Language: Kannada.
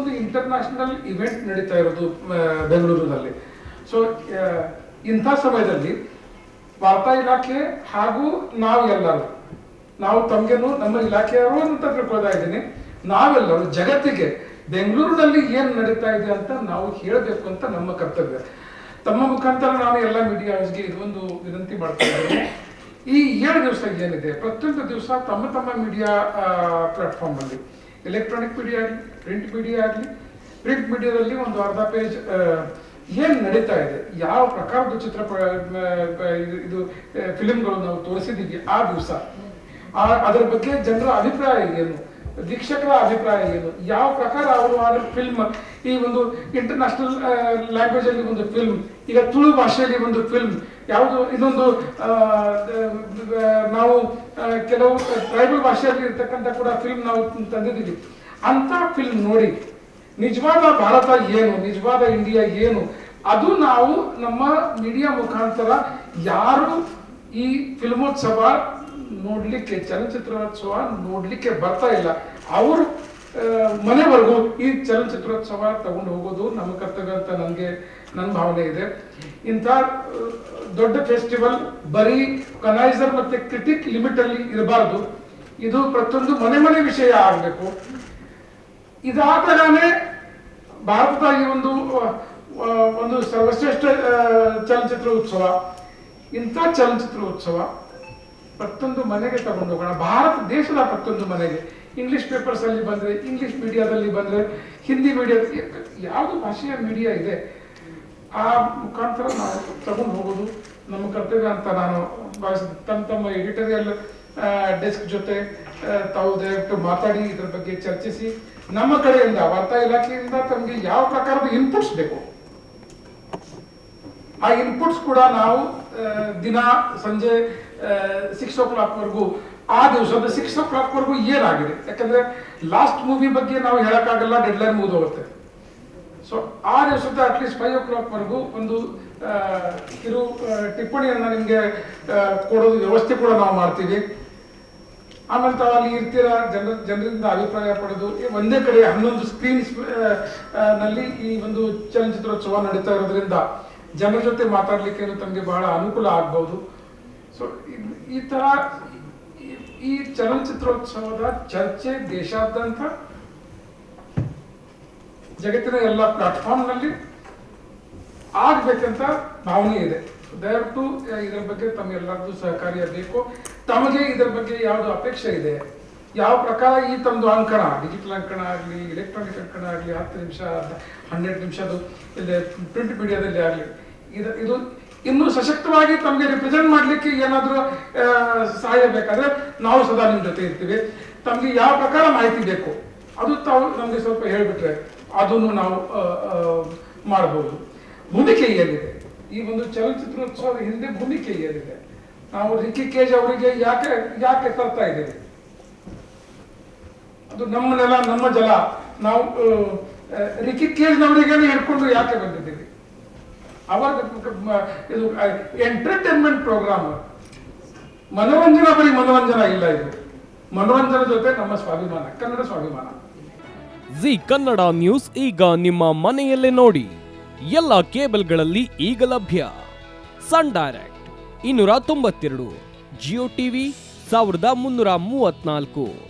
ಇದೊಂದು ಇಂಟರ್ನ್ಯಾಷನಲ್ ಇವೆಂಟ್ ನಡೀತಾ ಇರೋದು ಬೆಂಗಳೂರಿನಲ್ಲಿ. ಸೊ ಇಂಥ ಸಮಯದಲ್ಲಿ ವಾರ್ತಾ ಇಲಾಖೆ ಹಾಗೂ ನಾವು ಎಲ್ಲರೂ, ನಾವು ತಮಗೇನು ನಮ್ಮ ಇಲಾಖೆಯವರು ಅಂತ ತಿಳ್ಕೊಳ್ತಾ ಇದ್ದೀನಿ. ನಾವೆಲ್ಲರೂ ಜಗತ್ತಿಗೆ ಬೆಂಗಳೂರಿನಲ್ಲಿ ಏನು ನಡೀತಾ ಇದೆ ಅಂತ ನಾವು ಹೇಳಬೇಕು ಅಂತ ನಮ್ಮ ಕರ್ತವ್ಯ. ತಮ್ಮ ಮುಖಾಂತರ ನಾನು ಎಲ್ಲ ಮೀಡಿಯಾಸ್ಗೆ ಇದೊಂದು ವಿನಂತಿ ಮಾಡ್ತಾ ಇದ್ದೀನಿ. ಈ ಏಳು ದಿವಸ ಏನಿದೆ, ಪ್ರತಿಯೊಂದು ದಿವಸ ತಮ್ಮ ತಮ್ಮ ಮೀಡಿಯಾ ಪ್ಲಾಟ್ಫಾರ್ಮ್ ಅಲ್ಲಿ. ಎಲೆಕ್ಟ್ರಾನಿಕ್ ಮೀಡಿಯಾ ಆಗಲಿ ಪ್ರಿಂಟ್ ಮೀಡಿಯಾ ಆಗಲಿ ಪ್ರಿಂಟ್ ಮೀಡಿಯಾದಲ್ಲಿ ಒಂದು ಅರ್ಧ ಪೇಜ್ ಏನು ನಡೀತಾ ಇದೆ, ಯಾವ ಪ್ರಕಾರದ ಚಿತ್ರ ಇದು ಫಿಲಿಮ್ಗಳು ನಾವು ತೋರಿಸಿದ್ದೀವಿ ಆ ದಿವಸ. ಅದರ ಬಗ್ಗೆ ಜನರ ಅಭಿಪ್ರಾಯ ಏನು? ವೀಕ್ಷಕರ ಅಭಿಪ್ರಾಯ ಏನು? ಯಾವ ಪ್ರಕಾರ ಅವರು ಆ ಫಿಲ್ಮ್ ಈ ಒಂದು ಇಂಟರ್ನ್ಯಾಷನಲ್ ಲ್ಯಾಂಗ್ವೇಜ್ ಅಲ್ಲಿ ಒಂದು ಫಿಲ್ಮ್ ಈಗ ತುಳು ಭಾಷೆಯಲ್ಲಿ ಒಂದು ಫಿಲ್ಮ್ ಯಾವುದು ಆ, ನಾವು ಕೆಲವು ಟ್ರೈಬಲ್ ಭಾಷೆಯಲ್ಲಿ ಇರ್ತಕ್ಕಂಥ ಕೂಡ ಫಿಲ್ಮ್ ನಾವು ತಂದಿದ್ದೀವಿ. ಅಂತ ಫಿಲ್ಮ್ ನೋಡಿ ನಿಜವಾದ ಭಾರತ ಏನು ನಿಜವಾದ ಇಂಡಿಯಾ ಏನು ಅದು ನಾವು ನಮ್ಮ ಮೀಡಿಯಾ ಮುಖಾಂತರ ಯಾರು ಈ ಫಿಲ್ಮೋತ್ಸವ ನೋಡ್ಲಿಕ್ಕೆ ಚಲನಚಿತ್ರೋತ್ಸವ ನೋಡ್ಲಿಕ್ಕೆ ಬರ್ತಾ ಇಲ್ಲ. ಅವರು ಮನೆವರೆಗೂ ಈ ಚಲನಚಿತ್ರೋತ್ಸವ ತಗೊಂಡು ಹೋಗೋದು ನಮ್ಮ ಕರ್ತವ್ಯ ಅಂತ ನನಗೆ ನನ್ನ ಭಾವನೆ ಇದೆ. ಇಂಥ ದೊಡ್ಡ ಫೆಸ್ಟಿವಲ್ ಬರೀ ಕನೈಸರ್ ಮತ್ತೆ ಕ್ರಿಟಿಕ್ ಲಿಮಿಟಲ್ಲಿ ಇರಬಾರ್ದು. ಇದು ಪ್ರತಿಯೊಂದು ಮನೆ ಮನೆ ವಿಷಯ ಆಗಬೇಕು. ಇದಾದಾಗಲೇ ಭಾರತದ ಈ ಒಂದು ಒಂದು ಸರ್ವಶ್ರೇಷ್ಠ ಚಲನಚಿತ್ರ ಉತ್ಸವ ಇಂಥ ಚಲನಚಿತ್ರ ಉತ್ಸವ ಪ್ರತಿಯೊಂದು ಮನೆಗೆ ತಗೊಂಡು ಹೋಗೋಣ. ಭಾರತ ದೇಶದ ಪ್ರತಿಯೊಂದು ಮನೆಗೆ. ಇಂಗ್ಲಿಷ್ ಪೇಪರ್ಸ್ ಅಲ್ಲಿ ಬಂದ್ರೆ ಇಂಗ್ಲಿಷ್ ಮೀಡಿಯಾದಲ್ಲಿ ಬಂದ್ರೆ ಹಿಂದಿ ಮೀಡಿಯಾ ಯಾವುದು ಭಾಷೆಯ ಮೀಡಿಯಾ ಇದೆ, ಆ ಮುಖಾಂತರ ನಾವು ತಗೊಂಡು ಹೋಗೋದು ನಮ್ಮ ಕರ್ತವ್ಯ ಅಂತ ನಾನು ಭಾವಿಸ್ತೀನಿ. ತಮ್ಮ ತಮ್ಮ ಎಡಿಟೋರಿಯಲ್ ಡೆಸ್ಕ್ ಜೊತೆ ತಾವು ದಯವಿಟ್ಟು ಮಾತಾಡಿ, ಇದ್ರ ಬಗ್ಗೆ ಚರ್ಚಿಸಿ. ನಮ್ಮ ಕಡೆಯಿಂದ ವಾರ್ತಾ ಇಲಾಖೆಯಿಂದ ತಮಗೆ ಯಾವ ಪ್ರಕಾರದ ಇನ್ಪುಟ್ಸ್ ಬೇಕು? ಆ ಇನ್ಪುಟ್ಸ್ ಕೂಡ ನಾವು ದಿನ ಸಂಜೆ ಸಿಕ್ಸ್ ಓ ಕ್ಲಾಕ್ವರೆಗೂ ಆ ದಿವಸದ ಸಿಕ್ಸ್ ಓ ಕ್ಲಾಕ್ವರೆಗೂ ಏನಾಗಿದೆ? ಯಾಕಂದರೆ ಲಾಸ್ಟ್ ಮೂವಿ ಬಗ್ಗೆ ನಾವು ಹೇಳೋಕ್ಕಾಗಲ್ಲ ಡೆಡ್ಲೈನ್ ಮುಗಿದೋಗುತ್ತೆ. ಸೊ ಆ ದಿವಸದ ಅಟ್ಲೀಸ್ಟ್ ಫೈವ್ ಓ ಕ್ಲಾಕ್ವರೆಗೂ ಒಂದು ಕಿರು ಟಿಪ್ಪಣಿಯನ್ನು ನಿಮಗೆ ಕೊಡೋದು ವ್ಯವಸ್ಥೆ ಕೂಡ ನಾವು ಮಾಡ್ತೀವಿ. ಆಮೇಲೆ ಅಲ್ಲಿ ಇರ್ತೀರ? ಜನರ ಜನರಿಂದ ಅಭಿಪ್ರಾಯ ಪಡೆದು ಒಂದೇ ಕಡೆ ಹನ್ನೊಂದು ಸ್ಕ್ರೀನ್ಸ್ನಲ್ಲಿ ಈ ಒಂದು ಚಲನಚಿತ್ರೋತ್ಸವ ನಡೀತಾ ಇರೋದ್ರಿಂದ ಜನರ ಜೊತೆ ಮಾತಾಡ್ಲಿಕ್ಕೆ ತಮಗೆ ಬಹಳ ಅನುಕೂಲ ಆಗ್ಬಹುದು ಸೊ ಈ ತರ ಈ- ಚಲನಚಿತ್ರೋತ್ಸವದ ಚರ್ಚೆ ದೇಶಾದ್ಯಂತ ಜಗತ್ತಿನ ಎಲ್ಲ ಪ್ಲಾಟ್ಫಾರ್ಮ್ನಲ್ಲಿ ಆಗ್ಬೇಕಂತ ಭಾವನೆ ಇದೆ. ದಯವಿಟ್ಟು, ಇದರ ಬಗ್ಗೆ ತಮ್ಮೆಲ್ಲರದ್ದು ಸಹಕಾರ್ಯ ಬೇಕು. ತಮಗೆ ಇದರ ಬಗ್ಗೆ ಯಾವುದು ಅಪೇಕ್ಷೆ ಇದೆ? ಯಾವ ಪ್ರಕಾರ ಈ ತಮ್ಮದು ಅಂಕಣ ಡಿಜಿಟಲ್ ಅಂಕಣ ಆಗಲಿ ಎಲೆಕ್ಟ್ರಾನಿಕ್ ಅಂಕಣ ಆಗಲಿ, ಹತ್ತು ನಿಮಿಷ, ಹನ್ನೆರಡು ನಿಮಿಷದ್ದು, ಇಲ್ಲಿ ಪ್ರಿಂಟ್ ಮೀಡಿಯಾದಲ್ಲಿ ಆಗಲಿ, ಇದು ಇದು ಇನ್ನೂ ಸಶಕ್ತವಾಗಿ ತಮಗೆ ರಿಪ್ರೆಸೆಂಟ್ ಮಾಡಲಿಕ್ಕೆ ಏನಾದರೂ ಸಹಾಯ ಬೇಕಾದರೆ ನಾವು ಸದಾ ನಿಮ್ಮ ಜೊತೆ ಇರ್ತೀವಿ. ತಮಗೆ ಯಾವ ಪ್ರಕಾರ ಮಾಹಿತಿ ಬೇಕು, ಅದು ತಾವು ನಮಗೆ ಸ್ವಲ್ಪ ಹೇಳಿಬಿಟ್ರೆ ಅದನ್ನು ನಾವು ಮಾಡಬಹುದು ಭೂಮಿಕೆ ಏನಿದೆ? ಈ ಒಂದು ಚಲನಚಿತ್ರೋತ್ಸವದ ಹಿಂದೆ ಭೂಮಿಕೆ ಏನಿದೆ? ನಾವು ರಿಕ್ಕಿ ಕೇಜ್ ಅವರಿಗೆ ಯಾಕೆ ಯಾಕೆ ತರ್ತಾ ಇದ್ದೀವಿ ಅದು ನಮ್ಮ ನೆಲ ನಮ್ಮ ಜಲ. ನಾವು ರಿಕಿ ಆ, ರಿಕ್ಕಿ ಕೇಜ್ನವರಿಗೆ ಹಿಡ್ಕೊಂಡು ಯಾಕೆ ಬಂದಿದ್ದೀವಿ ಅವಾಗ ಮ- ಇದು ಎಂಟರ್ಟೈನ್ಮೆಂಟ್ ಪ್ರೋಗ್ರಾಮ್ ಮನೋರಂಜನಾ ಬರೀ ಮನೋರಂಜನಾ ಇಲ್ಲ ಇದು. ಮನೋರಂಜನೆ ಜೊತೆ ನಮ್ಮ ಸ್ವಾಭಿಮಾನ ಕನ್ನಡ ಸ್ವಾಭಿಮಾನ. ಜಿ ಕನ್ನಡ ನ್ಯೂಸ್ ಈಗ ನಿಮ್ಮ ಮನೆಯಲ್ಲೇ ನೋಡಿ. ಎಲ್ಲ ಕೇಬಲ್ಗಳಲ್ಲಿ ಈಗ ಲಭ್ಯ. ಸನ್ ಡೈರೆಕ್ಟ್ ಇನ್ನೂರ ತೊಂಬತ್ತೆರಡು ಜಿಯೋ ಟಿವಿ ಸಾವಿರದ ಮುನ್ನೂರ ಮೂವತ್ನಾಲ್ಕು